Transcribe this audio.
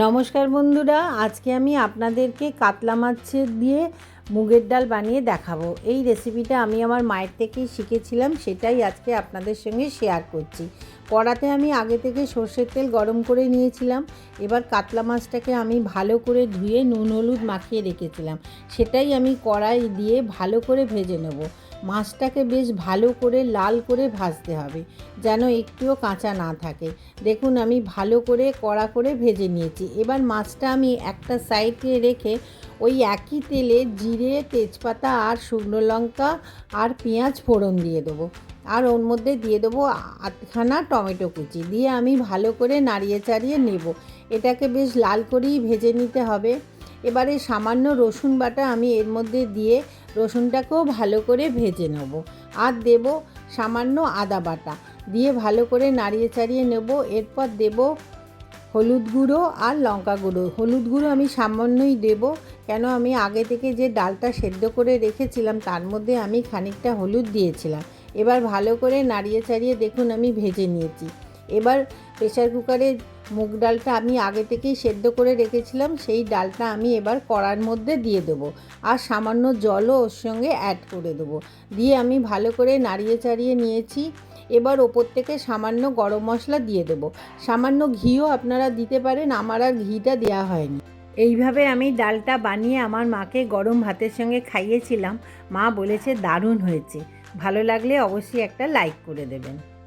নমস্কার বন্ধুরা, আজকে আমি আপনাদেরকে কাতলা মাছের দিয়ে মুগের ডাল বানিয়ে দেখাবো। এই রেসিপিটা আমি আমার মায়ের থেকেই শিখেছিলাম, সেটাই আজকে আপনাদের সঙ্গে শেয়ার করছি। কড়াতে আমি আগে থেকে সর্ষের তেল গরম করে নিয়েছিলাম। এবার কাতলা মাছটাকে আমি ভালো করে ধুয়ে নুন, হলুদ মাখিয়ে রেখেছিলাম। সেটাই আমি কড়াই দিয়ে ভালো করে ভেজে নেব। মাছটাকে বেশ ভালো করে লাল করে ভাজতে হবে, যেন একটুও কাঁচা না থাকে। দেখুন, আমি ভালো করে কড়া করে ভেজে নিয়েছি। এবার মাছটা আমি একটা সাইডে রেখে ওই একই তেলে জিরে, তেজপাতা আর শুকনো লঙ্কা আর পেঁয়াজ ফোড়ন দিয়ে দেবো। আর ওর মধ্যে দিয়ে দেবো আধখানা টমেটো কুচি। দিয়ে আমি ভালো করে নাড়িয়ে চাড়িয়ে নেব। এটাকে বেশ লাল করেই ভেজে নিতে হবে। এবারে সামান্য রসুন বাটা আমি এর মধ্যে দিয়ে রসুনটাকেও ভালো করে ভেজে নেব। আর দেব সামান্য আদা বাটা। দিয়ে ভালো করে নাড়িয়ে চাড়িয়ে নেব। এরপর দেব হলুদ গুঁড়ো আর লঙ্কা গুঁড়ো। হলুদ গুঁড়ো আমি সামান্যই দেব। কেন আমি আগে থেকে যে ডালটা সেদ্ধ করে রেখেছিলাম, তার মধ্যে আমি খানিকটা হলুদ দিয়েছিলাম। এবার ভালো করে নাড়িয়ে চাড়িয়ে দেখুন আমি ভেজে নিয়েছি। এবার প্রেশার কুকারে মুগ ডালটা আমি আগে থেকেই সেদ্ধ করে রেখেছিলাম, সেই ডালটা আমি এবার কড়ার মধ্যে দিয়ে দেবো আর সামান্য জলও ওর সঙ্গে অ্যাড করে দেবো। দিয়ে আমি ভালো করে নাড়িয়ে চাড়িয়ে নিয়েছি। এবার ওপর থেকে সামান্য গরম মশলা দিয়ে দেবো। সামান্য ঘিও আপনারা দিতে পারেন, আমার আর ঘিটা দেওয়া হয়নি। এইভাবে আমি ডালটা বানিয়ে আমার মাকে গরম ভাতের সঙ্গে খাইয়েছিলাম। মা বলেছে দারুণ হয়েছে। ভালো লাগলে অবশ্যই একটা লাইক করে দেবেন।